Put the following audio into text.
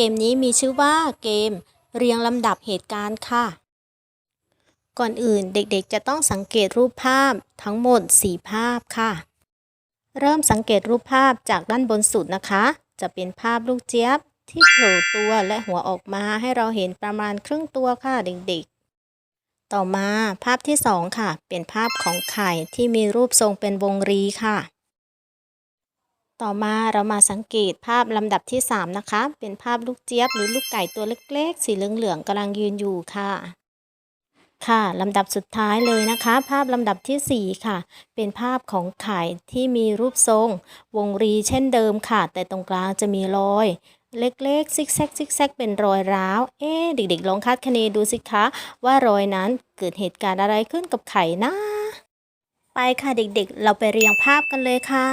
เกมนี้มีชื่อว่าเกม เรียงลำดับเหตุการณ์ค่ะ ก่อนอื่นเด็กๆจะต้องสังเกตรูปภาพทั้งหมด 4 ภาพค่ะ เริ่มสังเกตรูปภาพจากด้านบนสุดนะคะ จะเป็นภาพลูกเจี๊ยบที่โผล่ตัวและหัวออกมาให้เราเห็นประมาณครึ่งตัวค่ะเด็กๆ ต่อมาภาพที่ 2 ค่ะ เป็นภาพของไข่ที่มีรูปทรงเป็นวงรีค่ะ ต่อมาเรามาสังเกตภาพลำดับที่ 3 นะคะ เป็นภาพลูกเจี๊ยบหรือลูกไก่ตัวเล็กๆ สีเหลืองๆกำลังยืนอยู่ค่ะค่ะลำดับสุดท้ายเลยนะคะ ภาพลำดับทีสี่ 4 ค่ะ เป็นภาพของไข่ที่มีรูปทรง วงรีเช่นเดิมค่ะ แต่ตรงกลางจะมีรอย เล็กๆ ซิกแซกซิกแซกเป็นรอยร้าว เอ๊เด็กๆ ลองคาดคะเนดูสิคะ ว่ารอยนั้นเกิดเหตุการณ์อะไรขึ้นกับไข่นะ ไปค่ะเด็กๆ เราไปเรียงภาพกันเลยค่ะ